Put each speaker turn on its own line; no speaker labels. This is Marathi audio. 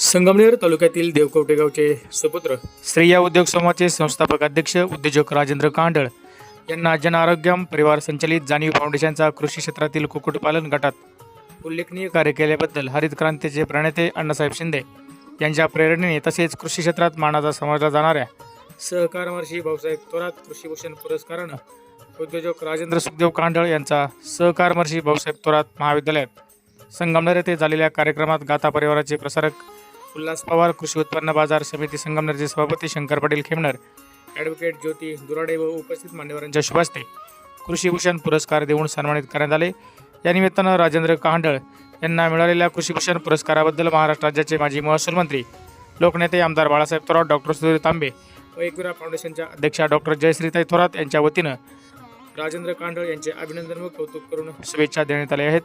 संगमनेर तालुक्यातील देवकवटेगावचे सुपुत्र स्त्रिया उद्योग समूहाचे संस्थापक अध्यक्ष उद्योजक राजेंद्र कांडळ यांना जन आरोग्यम परिवार संचलित जाणीव फाउंडेशनचा कृषी क्षेत्रातील कुक्कुटपालन गटात उल्लेखनीय कार्य केल्याबद्दल हरित क्रांतीचे प्रणेते अण्णासाहेब शिंदे यांच्या प्रेरणेने तसेच कृषी क्षेत्रात मानाचा समजला जाणाऱ्या सहकार महर्षी भाऊसाहेब थोरात कृषीभूषण पुरस्कारानं उद्योजक राजेंद्र सुखदेव कांडळ यांचा सहकार महर्षी भाऊसाहेब थोरात महाविद्यालयात संगमनेर येथे झालेल्या कार्यक्रमात गाथा परिवाराचे प्रसारक उल्हास पवार कृषी उत्पन्न बाजार समिती संगमनेरचे सभापती शंकर पाटील खेमनर ॲडव्होकेट ज्योती दुराडे व उपस्थित मान्यवरांच्या शुभास्ते कृषीभूषण पुरस्कार देऊन सन्मानित करण्यात आले. या निमित्तानं राजेंद्र कांडळ यांना मिळालेल्या कृषीभूषण पुरस्काराबद्दल महाराष्ट्र राज्याचे माजी महसूल मंत्री लोकनेते आमदार बाळासाहेब थोरात डॉक्टर सुधीर तांबे व एकविरा फाउंडेशनच्या अध्यक्षा डॉक्टर जयश्रीताई थोरात यांच्या वतीनं राजेंद्र कांडळ यांचे अभिनंदन व कौतुक करून शुभेच्छा देण्यात आल्या आहेत.